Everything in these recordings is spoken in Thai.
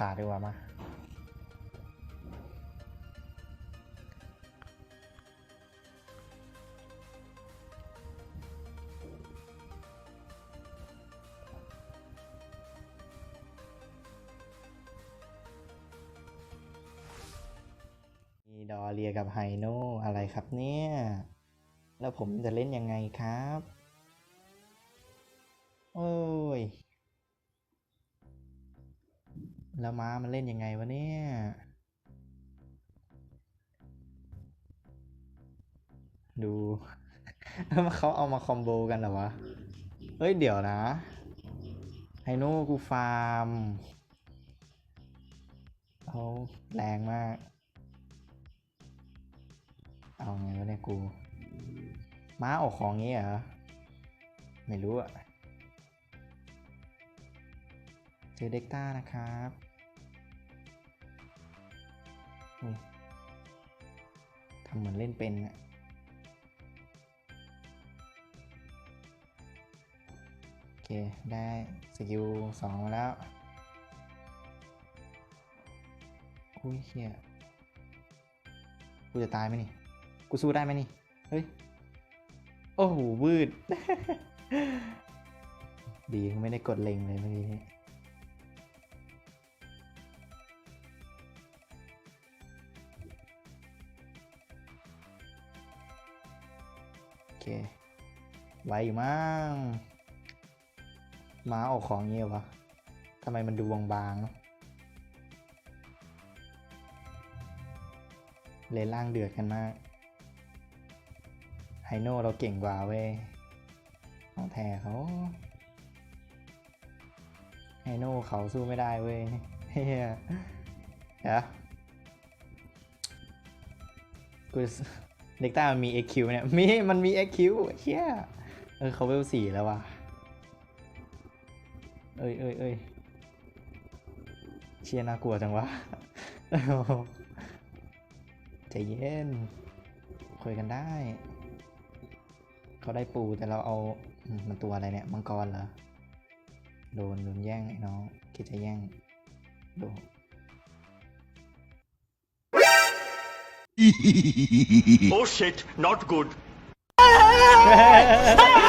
ขาดีกว่ามามีดอเรียกับไฮโนอะไรครับเนี่ย แล้วผมจะเล่นยังไงครับ โอ้ย แล้วม้ามันเล่นยังไงวะเนี่ย ดูเขาเอามาคอมโบกันเหรอวะ เฮ้ย เดี๋ยวนะ ไฮโน่กูฟาร์มเขาแรงมาก เอาไงวะเนี่ยกู ม้าออกของงี้เหรอ ไม่รู้อะเจอเด็กต้านะครับ ทำเหมือนเล่นเป็นอะโอเค ได้สกิลสองมาแล้วอุ้ยเฮียกูจะตายไหมนี่ กูสู้ได้ไหมนี่ เฮ้ย โอ้โหวืด ดีไม่ได้กดเล็งเลยเมื่อกี้นี้ เคไวอยู่มั้งม้าออกของเงี้ยวะทำไมมันดูบางๆเนอะเลนล่างเดือดกันมาก ไฮโน่เราเก่งกว่าเว้ยของแท้เขาไฮโน่เขาสู้ไม่ได้เว้ยเฮียเดี๋ยวกู เด็กต้ามันมี XQ เนี่ย มี มันมี XQ เฮียเออเขาเวลสี่แล้วว่ะ เอ้ยเอ้ยเอ้ยเชียน่ากลัวจังวะใจเย็น คุยกันได้ เขาได้ปูแต่เราเอามมันตัวอะไรเนี่ย มังกรเหรอ โดน โดนแย่งไอ้น้อง คิดจะแย่ง โดน Oh shit, not good. คิด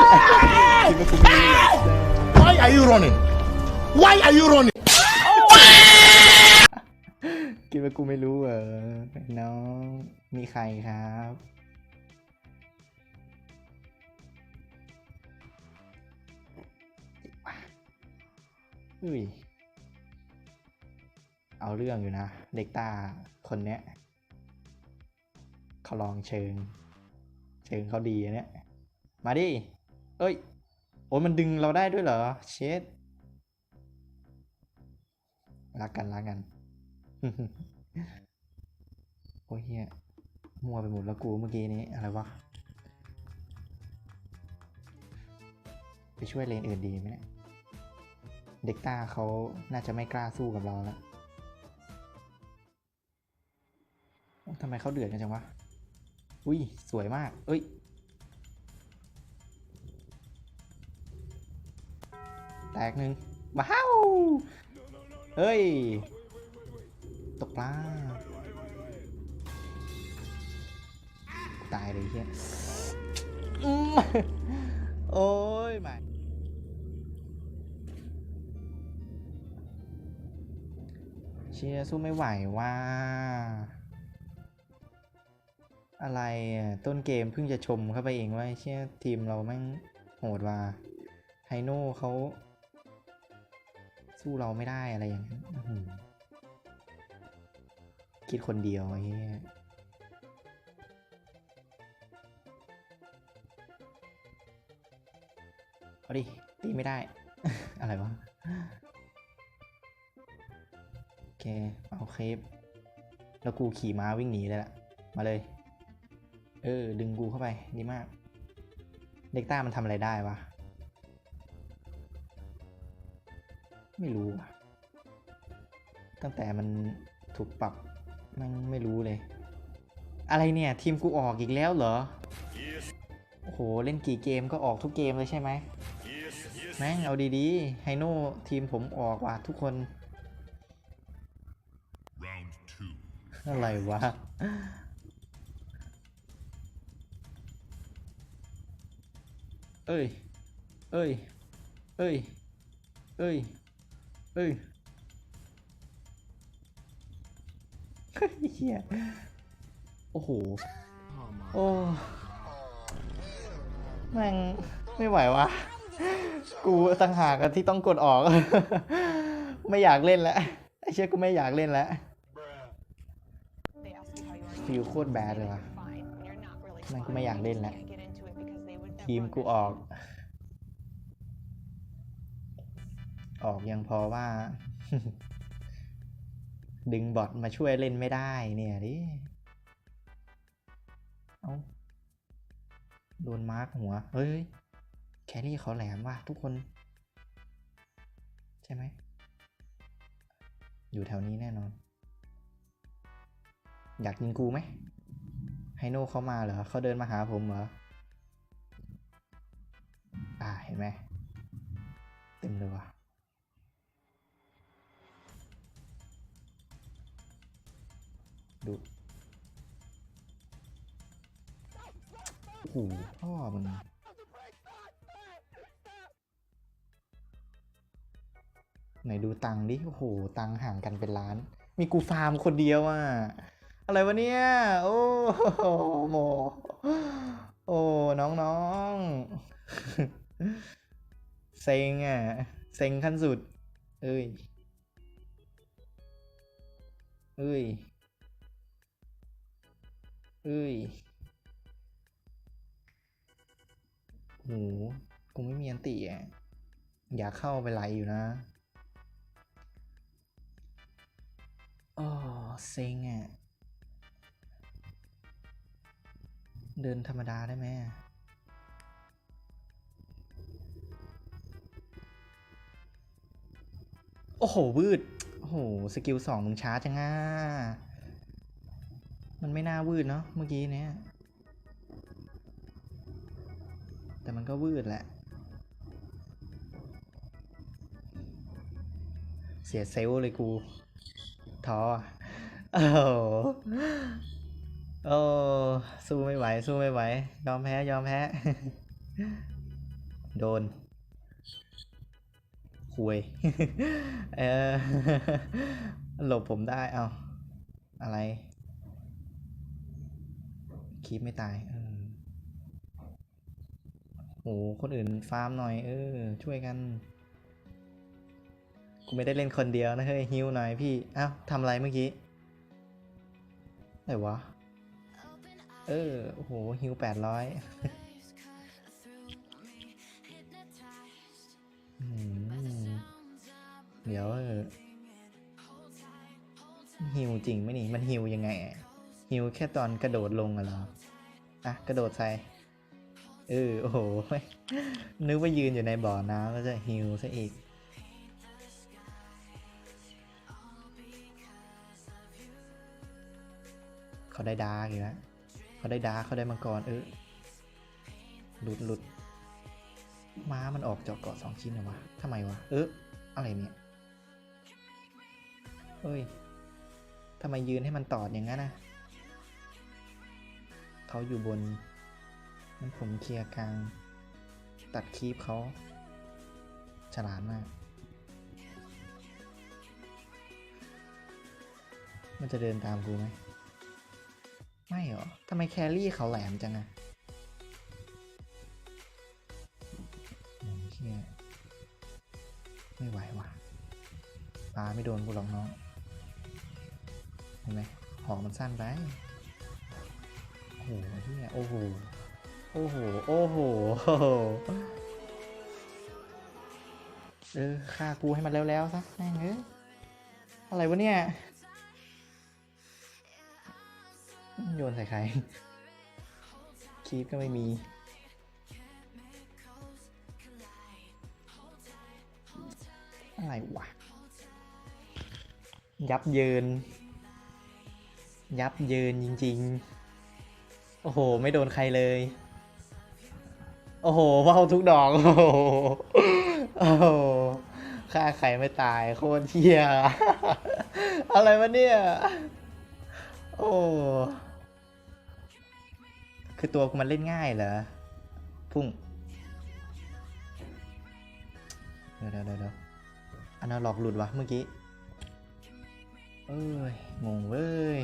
ว่ากูไม่รู้เหรอ Why are you running? Why are you running? คิดว่ากูไม่รู้เหรอไอ้น้องมีใครครับ อุ้ย เอาเรื่องอยู่นะ เด็กตาคนเนี้ย เขาลองเชิง เชิงเขาดีอะเนี่ย มาดิ เอ้ย โอ้ยมันดึงเราได้ด้วยเหรอ เชดรักกันรักกันโอ้ยเฮียมัวไปหมดแล้วกูเมื่อกี้นี้ อะไรวะ ไปช่วยเลนอื่นดีไหมเนี่ย เด็กต้าเขาน่าจะไม่กล้าสู้กับเราแล้วทำไมเขาเดือดกันจังวะ อุ้ย สวยมาก เอ้ย แตกหนึ่งว้าว เฮ้ย ตกปลาตายเลยเฮียโอ้ยม่เชียร์สู้ไม่ไหวว่า อะไรอะต้นเกมเพิ่งจะชมเข้าไปเองว่าเชียทีมเราแม่งโหดว่าไฮโน่เขาสู้เราไม่ได้อะไรอย่างนั้นคิดคนเดียวไอ้เหี้ยเอาดิ ตีไม่ได้ อะไรวะ โอเค เอาเคปแล้วกูขี่ม้าวิ่งหนีเลยล่ะ มาเลย เออ ดึงกูเข้าไป ดีมาก เด็กต้ามันทำอะไรได้วะ ไม่รู้ว่ะ ตั้งแต่มันถูกปรับมันไม่รู้เลย อะไรเนี่ย ทีมกูออกอีกแล้วเหรอ โอ้โห เล่นกี่เกมก็ออกทุกเกมเลยใช่ไหมแม่งเอาดีๆ ไฮโน่ทีมผมออกว่ะทุกคน อะไรวะ เอ้ย เอ้ย เอ้ย เอ้ย เอ้ยเฮียโอ้โห โอ้แม่งไม่ไหววะ กูตั้งหากอะที่ต้องกดออก ไม่อยากเล่นแล้วไอ้เชี่ยกูไม่อยากเล่นแล้ว They ask you how you are. ฟิลโคตรแบดเลยว่ะ Fine. when You're not really มันก็ fine. ไม่อยากเล่น You แล้ว ทีมกูออก ออกยังพอว่า ดึงบอทมาช่วยเล่นไม่ได้เนี่ยดิ เอาโดนมาร์กหัว เฮ้ย แครี่เขาแหลมว่ะทุกคน ใช่ไหม อยู่แถวนี้แน่นอน อยากยิงกูไหมไฮโน่เขามาเหรอ เขาเดินมาหาผมเหรอ เห็นไหมเต็มเลยว่ะดูโอ้โหพ่อมึงไหนดูตังดิโอ้โห ตังห่างกันเป็นล้าน มีกูฟาร์มคนเดียวอะ อะไรวะเนี่ย โอ้โหโมโอ้ น้องๆ เซ็งอะ เซ็งขั้นสุด เอ้ย เอ้ย เอ้ยโหกูไม่มีอันติอะ อยากเข้าไปไลอยู่นะอ๋อเซ็งอะ เดินธรรมดาได้ไหม อะโอ้โห วืด โอ้โห สกิลสองมึงช้าจังอะมันไม่น่าวืดเนาะเมื่อกี้เนี้ยแต่มันก็วืดแหละ เสียเซลเลยกูท้อโอ้โหโอ้สู้ไม่ไหว สู้ไม่ไหว ยอมแพ้ ยอมแพ้ โดน คุยเออหลบผมได้เอาอะไรคีบไม่ตายเออโหคนอื่นฟาร์มหน่อย เออ ช่วยกัน กูไม่ได้เล่นคนเดียวนะเฮ้ยฮิวหน่อยพี่ อ้าวทำอะไรเมื่อกี้ไหนวะ เออ โอ้โหฮิวแปดร้อย เดี๋ยวฮิวจริงไหมนี่มันฮิวยังไงฮิวแค่ตอนกระโดดลงอะเหรออะกระโดดใส่เออโอ้โหนึกว่ายืนอยู่ในบ่อน้ำแล้วจะฮิวซะอีกเขาได้ดาร์กอีกแล้วเขาได้ดาร์กเขาได้มังกรเออหลุดหลุดม้ามันออกจากเกาะสองชิ้นเหรอวะทำไมวะ เอออะไรเนี่ย เฮ้ยทำไมยืนให้มันตอดอย่างนั้นนะเขาอยู่บนนั้นผมเคลียร์กลาง ตัดคีบเขาฉลาดมาก มันจะเดินตามกูไหม ไม่เหรอ ทำไมแครี่เขาแหลมจังอะโอ้เชี่ยไม่ไหวว่ะปลาไม่โดนกูหรอกน้อง ห็นไหมหอมันสั้นไปโอ้โหเฮียโอ้โห โอ้โห โอ้โห เออฆ่ากูให้มันแล้วๆซะแม่งเอ้ยอะไรวะเนี่ย โยนใส่ใคร คีปก็ไม่มี อะไรวะ ยับเยิน ยับเยินจริง ๆ โอ้โห ไม่โดนใครเลย โอ้โหว่าวทุกดอก โอ้โหโอ้โหฆ่าใครไม่ตายโคตรเที่ยอะไรวะเนี่ย โอ้คือตัวมันเล่นง่ายเหรอ พุ่ง เดี๋ยวเดี๋ยวเดี๋ยวเดี๋ยวอันนั้นหลอกหลุดวะเมื่อกี้ เอ้ย งงเว้ย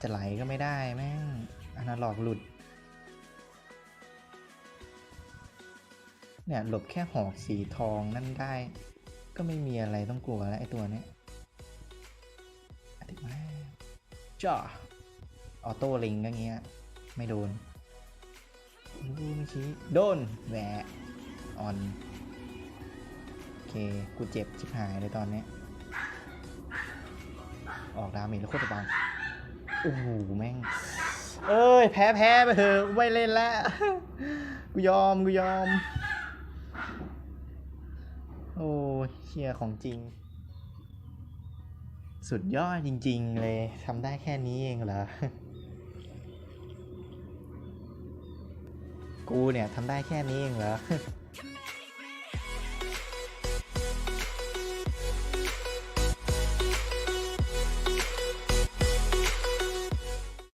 จะไหลก็ไม่ได้แม่งอนนั้นหลอกหลุด เนี่ยหลบแค่หอกสีทองนั่นได้ ก็ไม่มีอะไรต้องกลัวแล้วไอ้ตัวนี้อติมาจ้าออโต้ลิงก็เงี้ย ไม่โดนดูเมื่อกี้โดนแหวะออนโอเค กูเจ็บชิบหายเลยตอนนี้ ออกดาเมจแล้วโคตรบา โอ้โหแม่ง เอ้ย แพ้แพ้ไปเถอะไม่เล่นแล้วกูยอมกูยอม โอ้เชียของจริง สุดยอดจริง ๆ เลยทำได้แค่นี้เองเหรอกูเนี่ยทำได้แค่นี้เองเหรอ